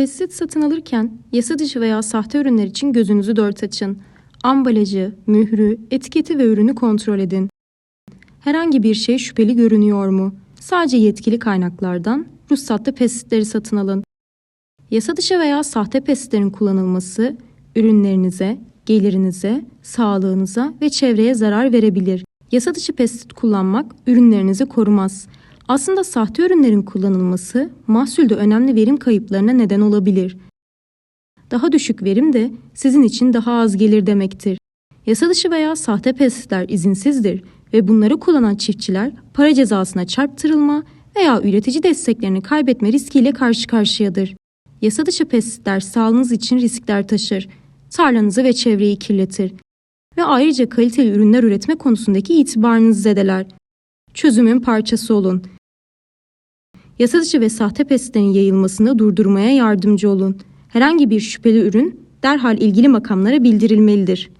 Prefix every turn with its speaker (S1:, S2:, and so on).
S1: Pestisit satın alırken yasa dışı veya sahte ürünler için gözünüzü dört açın. Ambalajı, mührü, etiketi ve ürünü kontrol edin. Herhangi bir şey şüpheli görünüyor mu? Sadece yetkili kaynaklardan ruhsatlı pestisitleri satın alın. Yasa dışı veya sahte pestisitlerin kullanılması ürünlerinize, gelirinize, sağlığınıza ve çevreye zarar verebilir. Yasa dışı pestisit kullanmak ürünlerinizi korumaz. Aslında sahte ürünlerin kullanılması mahsulde önemli verim kayıplarına neden olabilir. Daha düşük verim de sizin için daha az gelir demektir. Yasa dışı veya sahte pestisitler izinsizdir ve bunları kullanan çiftçiler para cezasına çarptırılma veya üretici desteklerini kaybetme riskiyle karşı karşıyadır. Yasa dışı pestisitler sağlığınız için riskler taşır, tarlanızı ve çevreyi kirletir ve ayrıca kaliteli ürünler üretme konusundaki itibarınızı zedeler. Çözümün parçası olun. Yasa dışı ve sahte pestisitlerin yayılmasını durdurmaya yardımcı olun. Herhangi bir şüpheli ürün derhal ilgili makamlara bildirilmelidir.